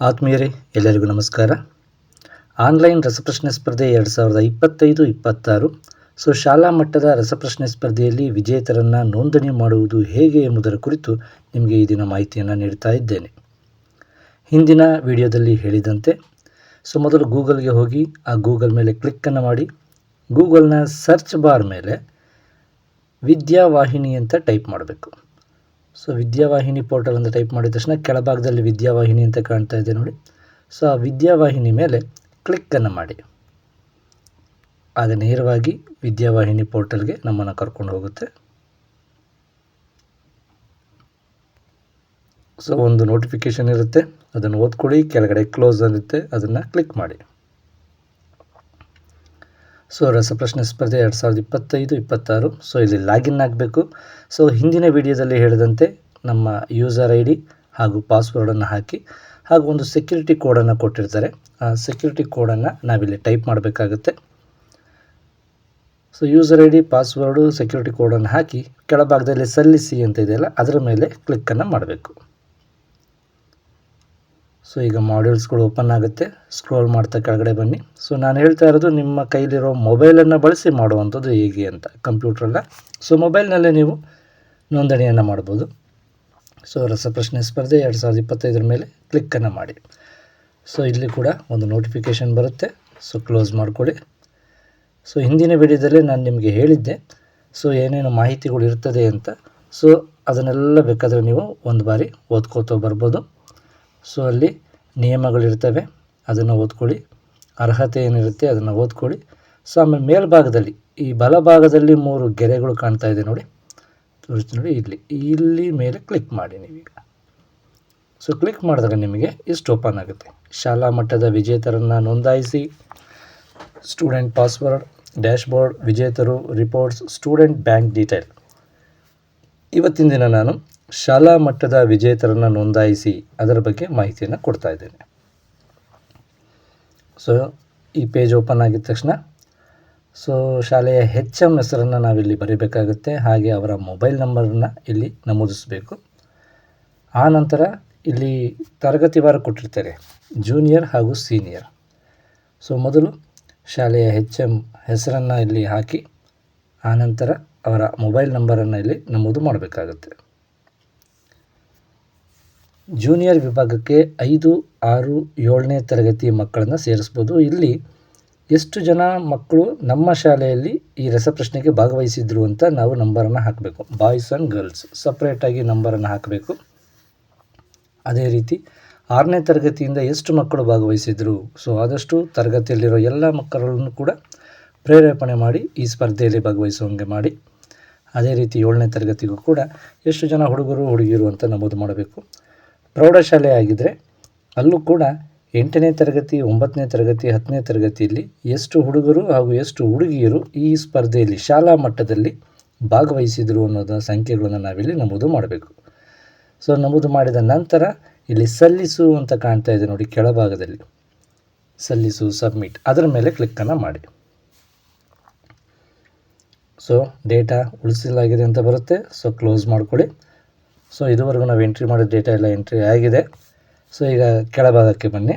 ಆತ್ಮೀಯರೇ, ಎಲ್ಲರಿಗೂ ನಮಸ್ಕಾರ. ಆನ್ಲೈನ್ ರಸಪ್ರಶ್ನೆ ಸ್ಪರ್ಧೆ ಎರಡು ಸಾವಿರದ ಇಪ್ಪತ್ತೈದು, ಇಪ್ಪತ್ತಾರು. ಸೊ, ಶಾಲಾ ಮಟ್ಟದ ರಸಪ್ರಶ್ನೆ ಸ್ಪರ್ಧೆಯಲ್ಲಿ ವಿಜೇತರನ್ನು ನೋಂದಣಿ ಮಾಡುವುದು ಹೇಗೆ ಎಂಬುದರ ಕುರಿತು ನಿಮಗೆ ಈ ದಿನ ಮಾಹಿತಿಯನ್ನು ನೀಡ್ತಾ ಇದ್ದೇನೆ. ಹಿಂದಿನ ವಿಡಿಯೋದಲ್ಲಿ ಹೇಳಿದಂತೆ, ಸೊ, ಮೊದಲು ಗೂಗಲ್ಗೆ ಹೋಗಿ, ಆ ಗೂಗಲ್ ಮೇಲೆ ಕ್ಲಿಕ್ಕನ್ನು ಮಾಡಿ, ಗೂಗಲ್ನ ಸರ್ಚ್ ಬಾರ್ ಮೇಲೆ ವಿದ್ಯಾವಾಹಿನಿ ಅಂತ ಟೈಪ್ ಮಾಡಬೇಕು. ಸೊ ವಿದ್ಯಾವಾಹಿನಿ ಪೋರ್ಟಲ್ ಅಂತ ಟೈಪ್ ಮಾಡಿದ ತಕ್ಷಣ ಕೆಳಭಾಗದಲ್ಲಿ ವಿದ್ಯಾವಾಹಿನಿ ಅಂತ ಕಾಣ್ತಾ ಇದೆ ನೋಡಿ. ಸೊ ಆ ವಿದ್ಯಾವಾಹಿನಿ ಮೇಲೆ ಕ್ಲಿಕ್ಕನ್ನು ಮಾಡಿ. ಆಗ ನೇರವಾಗಿ ವಿದ್ಯಾವಾಹಿನಿ ಪೋರ್ಟಲ್ಗೆ ನಮ್ಮನ್ನು ಕರ್ಕೊಂಡು ಹೋಗುತ್ತೆ. ಸೊ ಒಂದು ನೋಟಿಫಿಕೇಷನ್ ಇರುತ್ತೆ. ಅದನ್ನು ಓದ್ಕೊಳ್ಳಿ, ಕೆಳಗಡೆ ಕ್ಲೋಸ್ ಇರುತ್ತೆ ಅದನ್ನು ಕ್ಲಿಕ್ ಮಾಡಿ. ಸೊ ರಸಪ್ರಶ್ನೆ ಸ್ಪರ್ಧೆ ಎರಡು ಸಾವಿರದ ಇಪ್ಪತ್ತೈದು, ಇಪ್ಪತ್ತಾರು. ಸೊ ಇಲ್ಲಿ ಲಾಗಿನ್ ಆಗಬೇಕು. ಸೊ ಹಿಂದಿನ ವಿಡಿಯೋದಲ್ಲಿ ಹೇಳಿದಂತೆ ನಮ್ಮ ಯೂಸರ್ ಐ ಡಿ ಹಾಗೂ ಪಾಸ್ವರ್ಡನ್ನು ಹಾಕಿ ಹಾಗೂ ಒಂದು ಸೆಕ್ಯೂರಿಟಿ ಕೋಡನ್ನು ಕೊಟ್ಟಿರ್ತಾರೆ. ಆ ಸೆಕ್ಯೂರಿಟಿ ಕೋಡನ್ನು ನಾವಿಲ್ಲಿ ಟೈಪ್ ಮಾಡಬೇಕಾಗುತ್ತೆ. So user I D password, security ಕೋಡನ್ನು ಹಾಕಿ ಕೆಳಭಾಗದಲ್ಲಿ ಸಲ್ಲಿಸಿ ಅಂತ ಇದೆಯಲ್ಲ, ಅದರ ಮೇಲೆ ಕ್ಲಿಕ್ಕನ್ನು ಮಾಡಬೇಕು. ಸೊ ಈಗ ಮಾಡ್ಯೂಲ್ಸ್ಗಳು ಓಪನ್ ಆಗುತ್ತೆ. ಸ್ಕ್ರೋಲ್ ಮಾಡ್ತಾ ಕೆಳಗಡೆ ಬನ್ನಿ. ಸೊ ನಾನು ಹೇಳ್ತಾ ಇರೋದು ನಿಮ್ಮ ಕೈಲಿರೋ ಮೊಬೈಲನ್ನು ಬಳಸಿ ಮಾಡುವಂಥದ್ದು ಹೇಗೆ ಅಂತ. ಕಂಪ್ಯೂಟ್ರಲ್ಲ ಸೊ ಮೊಬೈಲ್ನಲ್ಲೇ ನೀವು ನೋಂದಣಿಯನ್ನು ಮಾಡ್ಬೋದು. ಸೊ ರಸಪ್ರಶ್ನೆ ಸ್ಪರ್ಧೆ ಎರಡು ಸಾವಿರದ ಇಪ್ಪತ್ತೈದರ ಮೇಲೆ ಕ್ಲಿಕ್ಕನ್ನು ಮಾಡಿ. ಸೊ ಇಲ್ಲಿ ಕೂಡ ಒಂದು ನೋಟಿಫಿಕೇಷನ್ ಬರುತ್ತೆ. ಸೊ ಕ್ಲೋಸ್ ಮಾಡಿಕೊಳ್ಳಿ. ಸೊ ಹಿಂದಿನ ವಿಡಿಯೋದಲ್ಲೇ ನಾನು ನಿಮಗೆ ಹೇಳಿದ್ದೆ. ಸೊ ಏನೇನು ಮಾಹಿತಿಗಳು ಇರ್ತದೆ ಅಂತ. ಸೊ ಅದನ್ನೆಲ್ಲ ಬೇಕಾದರೆ ನೀವು ಒಂದು ಬಾರಿ ಓದ್ಕೋತಾ ಬರ್ಬೋದು. ಸೊ ಅಲ್ಲಿ ನಿಯಮಗಳಿರ್ತವೆ, ಅದನ್ನು ಓದ್ಕೊಳ್ಳಿ. ಅರ್ಹತೆ ಏನಿರುತ್ತೆ ಅದನ್ನು ಓದ್ಕೊಳ್ಳಿ. ಸೊ ಆಮೇಲೆ ಮೇಲ್ಭಾಗದಲ್ಲಿ, ಈ ಬಲಭಾಗದಲ್ಲಿ ಮೂರು ಗೆರೆಗಳು ಕಾಣ್ತಾ ಇದೆ ನೋಡಿ. ತೋರಿಸ್ತೀನಿ ನೋಡಿ, ಇಲ್ಲಿ ಇಲ್ಲಿ ಮೇಲೆ ಕ್ಲಿಕ್ ಮಾಡಿ ನೀವೀಗ. ಸೊ ಕ್ಲಿಕ್ ಮಾಡಿದಾಗ ನಿಮಗೆ ಇಷ್ಟು ಓಪನ್ ಆಗುತ್ತೆ. ಶಾಲಾ ಮಟ್ಟದ ವಿಜೇತರನ್ನು ನೋಂದಾಯಿಸಿ. ಸ್ಟೂಡೆಂಟ್ ಪಾಸ್ವರ್ಡ್, ಡ್ಯಾಶ್ಬೋರ್ಡ್, ವಿಜೇತರು, ರಿಪೋರ್ಟ್ಸ್, ಸ್ಟೂಡೆಂಟ್ ಬ್ಯಾಂಕ್ ಡೀಟೇಲ್. ಇವತ್ತಿನ ದಿನ ನಾನು ಶಾಲಾ ಮಟ್ಟದ ವಿಜೇತರನ್ನು ನೋಂದಾಯಿಸಿ ಅದರ ಬಗ್ಗೆ ಮಾಹಿತಿಯನ್ನು ಕೊಡ್ತಾ ಇದ್ದೇನೆ. ಸೊ ಈ ಪೇಜ್ ಓಪನ್ ಆಗಿದ ತಕ್ಷಣ ಸೊ ಶಾಲೆಯ ಹೆಚ್ ಎಂ ಹೆಸರನ್ನು ನಾವಿಲ್ಲಿ ಬರೀಬೇಕಾಗುತ್ತೆ. ಹಾಗೆ ಅವರ ಮೊಬೈಲ್ ನಂಬರನ್ನು ಇಲ್ಲಿ ನಮೂದಿಸಬೇಕು. ಆ ನಂತರ ಇಲ್ಲಿ ತರಗತಿವಾರ ಕೊಟ್ಟಿರ್ತಾರೆ ಜೂನಿಯರ್ ಹಾಗೂ ಸೀನಿಯರ್ ಸೊ ಮೊದಲು ಶಾಲೆಯ ಹೆಚ್ ಎಂ ಹೆಸರನ್ನು ಇಲ್ಲಿ ಹಾಕಿ ಆನಂತರ ಅವರ ಮೊಬೈಲ್ ನಂಬರನ್ನು ಇಲ್ಲಿ ನಮೂದು ಮಾಡಬೇಕಾಗುತ್ತೆ. ಜೂನಿಯರ್ ವಿಭಾಗಕ್ಕೆ ಐದು, ಆರು, ಏಳನೇ ತರಗತಿ ಮಕ್ಕಳನ್ನು ಸೇರಿಸ್ಬೋದು. ಇಲ್ಲಿ ಎಷ್ಟು ಜನ ಮಕ್ಕಳು ನಮ್ಮ ಶಾಲೆಯಲ್ಲಿ ಈ ರಸಪ್ರಶ್ನೆಗೆ ಭಾಗವಹಿಸಿದ್ರು ಅಂತ ನಾವು ನಂಬರನ್ನು ಹಾಕಬೇಕು. ಬಾಯ್ಸ್ ಆ್ಯಂಡ್ ಗರ್ಲ್ಸ್ ಸಪ್ರೇಟಾಗಿ ನಂಬರನ್ನು ಹಾಕಬೇಕು. ಅದೇ ರೀತಿ ಆರನೇ ತರಗತಿಯಿಂದ ಎಷ್ಟು ಮಕ್ಕಳು ಭಾಗವಹಿಸಿದರು? ಸೊ ಆದಷ್ಟು ತರಗತಿಯಲ್ಲಿರೋ ಎಲ್ಲ ಮಕ್ಕಳನ್ನು ಕೂಡ ಪ್ರೇರೇಪಣೆ ಮಾಡಿ ಈ ಸ್ಪರ್ಧೆಯಲ್ಲಿ ಭಾಗವಹಿಸುವಂಗೆ ಮಾಡಿ. ಅದೇ ರೀತಿ ಏಳನೇ ತರಗತಿಗೂ ಕೂಡ ಎಷ್ಟು ಜನ ಹುಡುಗರು, ಹುಡುಗಿಯರು ಅಂತ ನಮೂದು ಮಾಡಬೇಕು. ಪ್ರೌಢಶಾಲೆ ಆಗಿದ್ದರೆ ಅಲ್ಲೂ ಕೂಡ ಎಂಟನೇ ತರಗತಿ, ಒಂಬತ್ತನೇ ತರಗತಿ, ಹತ್ತನೇ ತರಗತಿಯಲ್ಲಿ ಎಷ್ಟು ಹುಡುಗರು ಹಾಗೂ ಎಷ್ಟು ಹುಡುಗಿಯರು ಈ ಸ್ಪರ್ಧೆಯಲ್ಲಿ ಶಾಲಾ ಮಟ್ಟದಲ್ಲಿ ಭಾಗವಹಿಸಿದರು ಅನ್ನೋದ ಸಂಖ್ಯೆಗಳನ್ನು ನಾವಿಲ್ಲಿ ನಮೂದು ಮಾಡಬೇಕು. ಸೊ ನಮೂದು ಮಾಡಿದ ನಂತರ ಇಲ್ಲಿ ಸಲ್ಲಿಸು ಅಂತ ಕಾಣ್ತಾ ಇದೆ ನೋಡಿ ಕೆಳಭಾಗದಲ್ಲಿ. ಸಲ್ಲಿಸು ಸಬ್ಮಿಟ್ ಅದರ ಮೇಲೆ ಕ್ಲಿಕ್ಕನ್ನು ಮಾಡಿ. ಸೊ ಡೇಟಾ ಉಳಿಸಲಾಗಿದೆ ಅಂತ ಬರುತ್ತೆ. ಸೊ ಕ್ಲೋಸ್ ಮಾಡ್ಕೊಳ್ಳಿ. ಸೊ ಇದುವರೆಗೂ ನಾವು ಎಂಟ್ರಿ ಮಾಡಿದ ಡೇಟಾ ಎಲ್ಲ ಎಂಟ್ರಿ ಆಗಿದೆ. ಸೊ ಈಗ ಕೆಳಭಾಗಕ್ಕೆ ಬನ್ನಿ.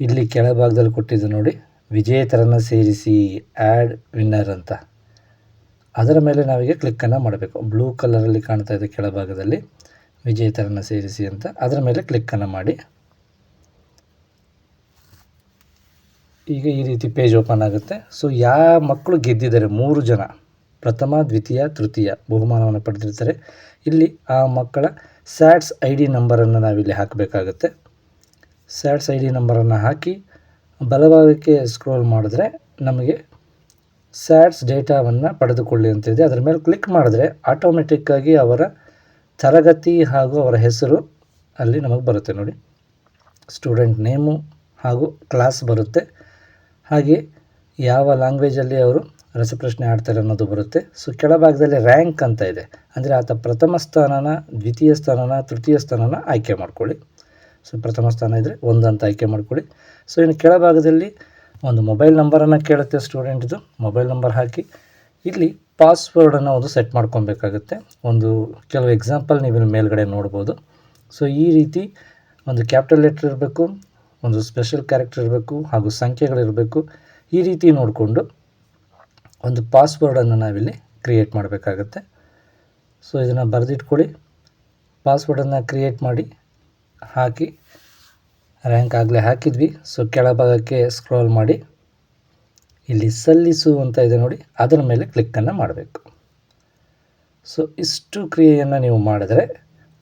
ಇಲ್ಲಿ ಕೆಳಭಾಗದಲ್ಲಿ ಕೊಟ್ಟಿದ್ದು ನೋಡಿ, ವಿಜೇತರನ್ನು ಸೇರಿಸಿ ಆ್ಯಡ್ ವಿನ್ನರ್ ಅಂತ. ಅದರ ಮೇಲೆ ನಾವೀಗ ಕ್ಲಿಕ್ಕನ್ನು ಮಾಡಬೇಕು. ಬ್ಲೂ ಕಲರಲ್ಲಿ ಕಾಣ್ತಾ ಇದೆ ಕೆಳಭಾಗದಲ್ಲಿ, ವಿಜೇತರನ್ನು ಸೇರಿಸಿ ಅಂತ. ಅದರ ಮೇಲೆ ಕ್ಲಿಕ್ಕನ್ನು ಮಾಡಿ. ಈಗ ಈ ರೀತಿ ಪೇಜ್ ಓಪನ್ ಆಗುತ್ತೆ. ಸೊ ಯಾವ ಮಕ್ಕಳು ಗೆದ್ದಿದ್ದಾರೆ? ಮೂರು ಜನ. ಪ್ರಥಮ, ದ್ವಿತೀಯ, ತೃತೀಯ ಬಹುಮಾನವನ್ನು ಪಡೆದಿರ್ತಾರೆ. ಇಲ್ಲಿ ಆ ಮಕ್ಕಳ ಸ್ಯಾಟ್ಸ್ ಐ ಡಿ ನಂಬರನ್ನು ನಾವಿಲ್ಲಿ ಹಾಕಬೇಕಾಗುತ್ತೆ. ಸ್ಯಾಟ್ಸ್ ಐ ಡಿ ನಂಬರನ್ನು ಹಾಕಿ ಬಲಭಾಗಕ್ಕೆ ಸ್ಕ್ರೋಲ್ ಮಾಡಿದ್ರೆ ನಮಗೆ ಸ್ಯಾಟ್ಸ್ ಡೇಟಾವನ್ನು ಪಡೆದುಕೊಳ್ಳಿ ಅಂತ ಇದೆ ಅದರ ಮೇಲೆ ಕ್ಲಿಕ್ ಮಾಡಿದ್ರೆ ಆಟೋಮೆಟಿಕ್ಕಾಗಿ ಅವರ ತರಗತಿ ಹಾಗೂ ಅವರ ಹೆಸರು ಅಲ್ಲಿ ನಮಗೆ ಬರುತ್ತೆ ನೋಡಿ. ಸ್ಟೂಡೆಂಟ್ ನೇಮು ಹಾಗೂ ಕ್ಲಾಸ್ ಬರುತ್ತೆ. ಹಾಗೆ ಯಾವ ಲ್ಯಾಂಗ್ವೇಜಲ್ಲಿ ಅವರು ರಸಪ್ರಶ್ನೆ ಆಡ್ತಾರೆ ಅನ್ನೋದು ಬರುತ್ತೆ. ಸೊ ಕೆಳಭಾಗದಲ್ಲಿ ರ್ಯಾಂಕ್ ಅಂತ ಇದೆ. ಅಂದರೆ ಆತ ಪ್ರಥಮ ಸ್ಥಾನನ, ದ್ವಿತೀಯ ಸ್ಥಾನನ, ತೃತೀಯ ಸ್ಥಾನನ ಆಯ್ಕೆ ಮಾಡ್ಕೊಳ್ಳಿ. ಸೊ ಪ್ರಥಮ ಸ್ಥಾನ ಇದ್ದರೆ ಒಂದು ಅಂತ ಆಯ್ಕೆ ಮಾಡ್ಕೊಳ್ಳಿ. ಸೊ ಇನ್ನು ಕೆಳಭಾಗದಲ್ಲಿ ಒಂದು ಮೊಬೈಲ್ ನಂಬರನ್ನು ಕೇಳುತ್ತೆ ಸ್ಟೂಡೆಂಟ್ದು ಮೊಬೈಲ್ ನಂಬರ್ ಹಾಕಿ. ಇಲ್ಲಿ ಪಾಸ್ವರ್ಡನ್ನು ಒಂದು ಸೆಟ್ ಮಾಡ್ಕೊಬೇಕಾಗುತ್ತೆ. ಒಂದು ಕೆಲವು ಎಕ್ಸಾಂಪಲ್ ನೀವು ಇಲ್ಲಿ ಮೇಲ್ಗಡೆ ನೋಡ್ಬೋದು. ಸೊ ಈ ರೀತಿ ಒಂದು ಕ್ಯಾಪಿಟಲ್ ಲೆಟ್ರ್ ಇರಬೇಕು, ಒಂದು ಸ್ಪೆಷಲ್ ಕ್ಯಾರೆಕ್ಟರ್ ಇರಬೇಕು ಹಾಗೂ ಸಂಖ್ಯೆಗಳಿರಬೇಕು. ಈ ರೀತಿ ನೋಡಿಕೊಂಡು ಒಂದು ಪಾಸ್ವರ್ಡನ್ನು ನಾವಿಲ್ಲಿ ಕ್ರಿಯೇಟ್ ಮಾಡಬೇಕಾಗತ್ತೆ. ಸೊ ಇದನ್ನು ಬರೆದಿಟ್ಕೊಳ್ಳಿ. ಪಾಸ್ವರ್ಡನ್ನು ಕ್ರಿಯೇಟ್ ಮಾಡಿ, ಹಾಕಿ ರ್ಯಾಂಕ್ ಆಗಲೇ ಹಾಕಿದ್ವಿ. ಸೊ ಕೆಳಭಾಗಕ್ಕೆ ಸ್ಕ್ರೋಲ್ ಮಾಡಿ, ಇಲ್ಲಿ ಸಲ್ಲಿಸು ಅಂತ ಇದೆ ನೋಡಿ, ಅದರ ಮೇಲೆ ಕ್ಲಿಕ್ಕನ್ನು ಮಾಡಬೇಕು. ಸೊ ಇಷ್ಟು ಕ್ರಿಯೆಯನ್ನು ನೀವು ಮಾಡಿದರೆ,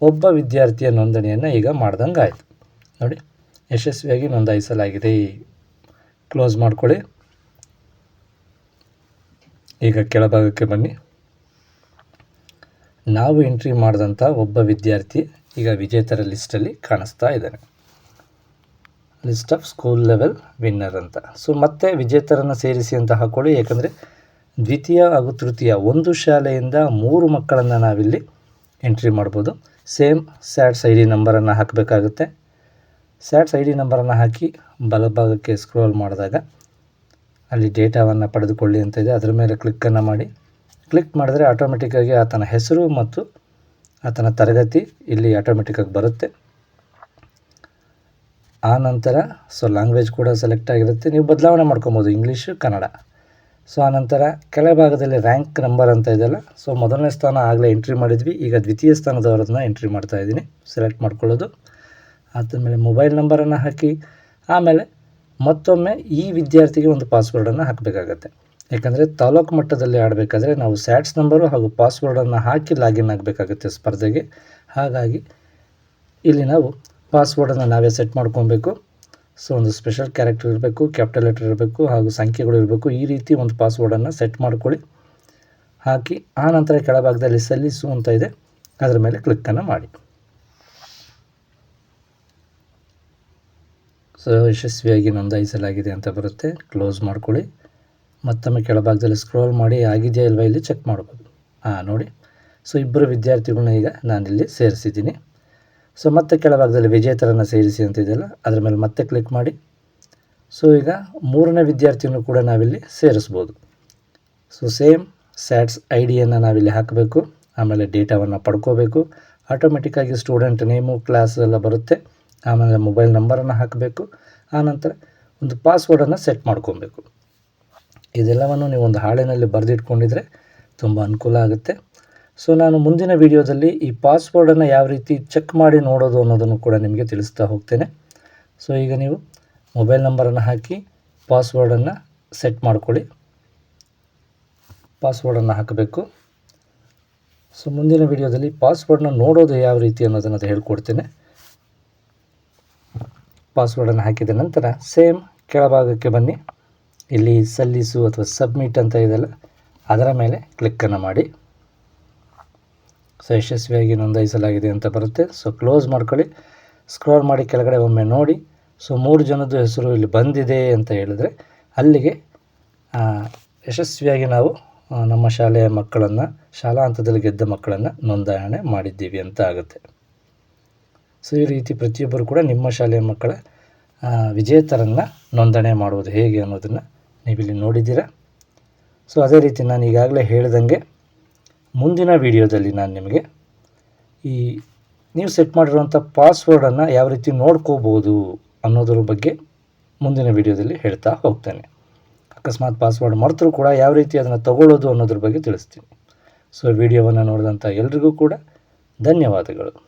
ಒಬ್ಬ ವಿದ್ಯಾರ್ಥಿಯ ನೋಂದಣಿಯನ್ನು ಈಗ ಮಾಡ್ದಂಗೆ ಆಯಿತು ನೋಡಿ, ಯಶಸ್ವಿಯಾಗಿ ನೋಂದಾಯಿಸಲಾಗಿದೆ. ಕ್ಲೋಸ್ ಮಾಡ್ಕೊಳ್ಳಿ. ಈಗ ಕೆಳಭಾಗಕ್ಕೆ ಬನ್ನಿ. ನಾವು ಎಂಟ್ರಿ ಮಾಡಿದಂಥ ಒಬ್ಬ ವಿದ್ಯಾರ್ಥಿ ಈಗ ವಿಜೇತರ ಲಿಸ್ಟಲ್ಲಿ ಕಾಣಿಸ್ತಾ ಇದ್ದಾನೆ. List of school level winner ಅಂತ. ಸೊ ಮತ್ತೆ ವಿಜೇತರನ್ನು ಸೇರಿಸಿ ಅಂತ ಹಾಕ್ಕೊಳ್ಳಿ ಯಾಕಂದರೆ ದ್ವಿತೀಯ ಹಾಗೂ ತೃತೀಯ ಒಂದು ಶಾಲೆಯಿಂದ ಮೂರು ಮಕ್ಕಳನ್ನು ನಾವಿಲ್ಲಿ ಎಂಟ್ರಿ ಮಾಡ್ಬೋದು. ಸೇಮ್ ಸ್ಯಾಟ್ಸ್ ಐ ಡಿ ನಂಬರನ್ನು ಹಾಕಬೇಕಾಗುತ್ತೆ. ಸ್ಯಾಟ್ಸ್ ಐ ಡಿ ನಂಬರನ್ನು ಹಾಕಿ ಬಲಭಾಗಕ್ಕೆ ಸ್ಕ್ರೋಲ್ ಮಾಡಿದಾಗ ಅಲ್ಲಿ ಡೇಟಾವನ್ನು ಪಡೆದುಕೊಳ್ಳಿ ಅಂತ ಇದೆ. ಅದರ ಮೇಲೆ ಕ್ಲಿಕ್ಕನ್ನು ಮಾಡಿ. ಕ್ಲಿಕ್ ಮಾಡಿದ್ರೆ ಆಟೋಮೆಟಿಕ್ಕಾಗಿ ಆತನ ಹೆಸರು ಮತ್ತು ಆತನ ತರಗತಿ ಇಲ್ಲಿ ಆಟೋಮೆಟಿಕ್ಕಾಗಿ ಬರುತ್ತೆ. ಆ ನಂತರ ಸೊ ಲ್ಯಾಂಗ್ವೇಜ್ ಕೂಡ ಸೆಲೆಕ್ಟ್ ಆಗಿರುತ್ತೆ. ನೀವು ಬದಲಾವಣೆ ಮಾಡ್ಕೊಬೋದು. ಇಂಗ್ಲೀಷು ಕನ್ನಡ ಸೊ ಆನಂತರ ಕೆಳಭಾಗದಲ್ಲಿ ರ್ಯಾಂಕ್ ನಂಬರ್ ಅಂತ ಇದೆಯಲ್ಲ ಸೊ ಮೊದಲನೇ ಸ್ಥಾನ ಆಗಲೇ ಎಂಟ್ರಿ ಮಾಡಿದ್ವಿ. ಈಗ ದ್ವಿತೀಯ ಸ್ಥಾನದವರದನ್ನ ಎಂಟ್ರಿ ಮಾಡ್ತಾ ಇದ್ದೀನಿ. ಸೆಲೆಕ್ಟ್ ಮಾಡ್ಕೊಳ್ಳೋದು. ಆದಮೇಲೆ ಮೊಬೈಲ್ ನಂಬರನ್ನು ಹಾಕಿ. ಆಮೇಲೆ ಮತ್ತೊಮ್ಮೆ ಈ ವಿದ್ಯಾರ್ಥಿಗೆ ಒಂದು ಪಾಸ್ವರ್ಡನ್ನು ಹಾಕಬೇಕಾಗತ್ತೆ. ಯಾಕಂದರೆ ತಾಲೂಕು ಮಟ್ಟದಲ್ಲಿ ಆಡಬೇಕಾದ್ರೆ ನಾವು ಸ್ಯಾಟ್ಸ್ ನಂಬರು ಹಾಗೂ ಪಾಸ್ವರ್ಡನ್ನು ಹಾಕಿ ಲಾಗಿನ್ ಆಗಬೇಕಾಗುತ್ತೆ ಸ್ಪರ್ಧೆಗೆ. ಹಾಗಾಗಿ ಇಲ್ಲಿ ನಾವು ಪಾಸ್ವರ್ಡನ್ನು ನಾವೇ ಸೆಟ್ ಮಾಡ್ಕೊಬೇಕು. ಸೊ ಒಂದು ಸ್ಪೆಷಲ್ ಕ್ಯಾರೆಕ್ಟರ್ ಇರಬೇಕು ಕ್ಯಾಪಿಟಲ್ ಲೆಟರ್ ಇರಬೇಕು ಹಾಗೂ ಸಂಖ್ಯೆಗಳು ಇರಬೇಕು. ಈ ರೀತಿ ಒಂದು ಪಾಸ್ವರ್ಡನ್ನು ಸೆಟ್ ಮಾಡ್ಕೊಳ್ಳಿ. ಹಾಕಿ ಆ ನಂತರ ಕೆಳಭಾಗದಲ್ಲಿ ಸಲ್ಲಿಸು ಅಂತ ಇದೆ. ಅದರ ಮೇಲೆ ಕ್ಲಿಕ್ಕನ್ನು ಮಾಡಿ. ಸೊ ಯಶಸ್ವಿಯಾಗಿ ನೋಂದಾಯಿಸಲಾಗಿದೆ ಅಂತ ಬರುತ್ತೆ. ಕ್ಲೋಸ್ ಮಾಡ್ಕೊಳ್ಳಿ. ಮತ್ತೊಮ್ಮೆ ಕೆಳಭಾಗದಲ್ಲಿ ಸ್ಕ್ರೋಲ್ ಮಾಡಿ, ಆಗಿದೆಯಾ ಇಲ್ವಾ ಇಲ್ಲಿ ಚೆಕ್ ಮಾಡ್ಬೋದು. ಹಾಂ ನೋಡಿ. ಸೊ ಇಬ್ಬರು ವಿದ್ಯಾರ್ಥಿಗಳನ್ನ ಈಗ ನಾನಿಲ್ಲಿ ಸೇರಿಸಿದ್ದೀನಿ. ಸೊ ಮತ್ತೆ ಕೆಳಭಾಗದಲ್ಲಿ ವಿಜೇತರನ್ನು ಸೇರಿಸಿ ಅಂತಿದೆಯಲ್ಲ ಅದರ ಮೇಲೆ ಮತ್ತೆ ಕ್ಲಿಕ್ ಮಾಡಿ. ಸೊ ಈಗ ಮೂರನೇ ವಿದ್ಯಾರ್ಥಿಯನ್ನು ಕೂಡ ನಾವಿಲ್ಲಿ ಸೇರಿಸ್ಬೋದು. ಸೊ ಸೇಮ್ ಸ್ಯಾಟ್ಸ್ ಐ ಡಿಯನ್ನು ನಾವಿಲ್ಲಿ ಹಾಕಬೇಕು. ಆಮೇಲೆ ಡೇಟಾವನ್ನು ಪಡ್ಕೋಬೇಕು. ಆಟೋಮೆಟಿಕ್ಕಾಗಿ ಸ್ಟೂಡೆಂಟ್ ನೇಮು ಕ್ಲಾಸ್ ಎಲ್ಲ ಬರುತ್ತೆ. ಆಮೇಲೆ ಮೊಬೈಲ್ ನಂಬರನ್ನು ಹಾಕಬೇಕು. ಆನಂತರ ಒಂದು ಪಾಸ್ವರ್ಡನ್ನು ಸೆಟ್ ಮಾಡ್ಕೊಬೇಕು. ಇದೆಲ್ಲವನ್ನು ನೀವು ಒಂದು ಹಾಳೆಯಲ್ಲಿ ಬರೆದಿಟ್ಕೊಂಡಿದ್ರೆ ತುಂಬ ಅನುಕೂಲ ಆಗುತ್ತೆ. ಸೊ, ನಾನು ಮುಂದಿನ ವಿಡಿಯೋದಲ್ಲಿ ಈ ಪಾಸ್ವರ್ಡನ್ನು ಯಾವ ರೀತಿ ಚೆಕ್ ಮಾಡಿ ನೋಡೋದು ಅನ್ನೋದನ್ನು ಕೂಡ ನಿಮಗೆ ತಿಳಿಸ್ತಾ ಹೋಗ್ತೇನೆ. ಸೊ, ಈಗ ನೀವು ಮೊಬೈಲ್ ನಂಬರನ್ನು ಹಾಕಿ ಪಾಸ್ವರ್ಡನ್ನು ಸೆಟ್ ಮಾಡ್ಕೊಳ್ಳಿ. ಪಾಸ್ವರ್ಡನ್ನು ಹಾಕಬೇಕು. ಸೊ, ಮುಂದಿನ ವಿಡಿಯೋದಲ್ಲಿ ಪಾಸ್ವರ್ಡನ್ನ ನೋಡೋದು ಯಾವ ರೀತಿ ಅನ್ನೋದನ್ನು ಹೇಳ್ಕೊಡ್ತೇನೆ. ಪಾಸ್ವರ್ಡನ್ನು ಹಾಕಿದ ನಂತರ ಸೇಮ್ ಕೆಳಭಾಗಕ್ಕೆ ಬನ್ನಿ. ಇಲ್ಲಿ ಸಲ್ಲಿಸು ಅಥವಾ ಸಬ್ಮಿಟ್ ಅಂತ ಇದೆಲ್ಲ. ಅದರ ಮೇಲೆ ಕ್ಲಿಕ್ಕನ್ನು ಮಾಡಿ. ಸೊ ಯಶಸ್ವಿಯಾಗಿ ನೋಂದಾಯಿಸಲಾಗಿದೆ ಅಂತ ಬರುತ್ತೆ. ಸೊ ಕ್ಲೋಸ್ ಮಾಡ್ಕೊಳ್ಳಿ. ಸ್ಕ್ರೋಲ್ ಮಾಡಿ ಕೆಳಗಡೆ ಒಮ್ಮೆ ನೋಡಿ. ಸೊ ಮೂರು ಜನದ್ದು ಹೆಸರು ಇಲ್ಲಿ ಬಂದಿದೆ ಅಂತ ಹೇಳಿದ್ರೆ ಅಲ್ಲಿಗೆ ಯಶಸ್ವಿಯಾಗಿ ನಾವು ನಮ್ಮ ಶಾಲೆಯ ಮಕ್ಕಳನ್ನು, ಶಾಲಾ ಹಂತದಲ್ಲಿ ಗೆದ್ದ ಮಕ್ಕಳನ್ನು ನೋಂದಾಯಣೆ ಮಾಡಿದ್ದೀವಿ ಅಂತ ಆಗುತ್ತೆ. ಸೊ, ಈ ರೀತಿ ಪ್ರತಿಯೊಬ್ಬರು ಕೂಡ ನಿಮ್ಮ ಶಾಲೆಯ ಮಕ್ಕಳ ವಿಜೇತರನ್ನು ನೋಂದಣಿ ಮಾಡುವುದು ಹೇಗೆ ಅನ್ನೋದನ್ನು ನೀವಿಲ್ಲಿ ನೋಡಿದ್ದೀರಾ? ಸೊ, ಅದೇ ರೀತಿ ನಾನು ಈಗಾಗಲೇ ಹೇಳ್ದಂಗೆ ಮುಂದಿನ ವಿಡಿಯೋದಲ್ಲಿ ನಾನು ನಿಮಗೆ ಈ ನೀವು ಸೆಟ್ ಮಾಡಿರುವಂಥ ಪಾಸ್ವರ್ಡನ್ನು ಯಾವ ರೀತಿ ನೋಡ್ಕೋಬೋದು ಅನ್ನೋದ್ರ ಬಗ್ಗೆ ಮುಂದಿನ ವಿಡಿಯೋದಲ್ಲಿ ಹೇಳ್ತಾ ಹೋಗ್ತೇನೆ. ಅಕಸ್ಮಾತ್ ಪಾಸ್ವರ್ಡ್ ಮರೆತರೂ ಕೂಡ ಯಾವ ರೀತಿ ಅದನ್ನು ತಗೊಳ್ಳೋದು ಅನ್ನೋದ್ರ ಬಗ್ಗೆ ತಿಳಿಸ್ತೀನಿ. ಸೊ, ವಿಡಿಯೋವನ್ನು ನೋಡಿದಂಥ ಎಲ್ರಿಗೂ ಕೂಡ ಧನ್ಯವಾದಗಳು.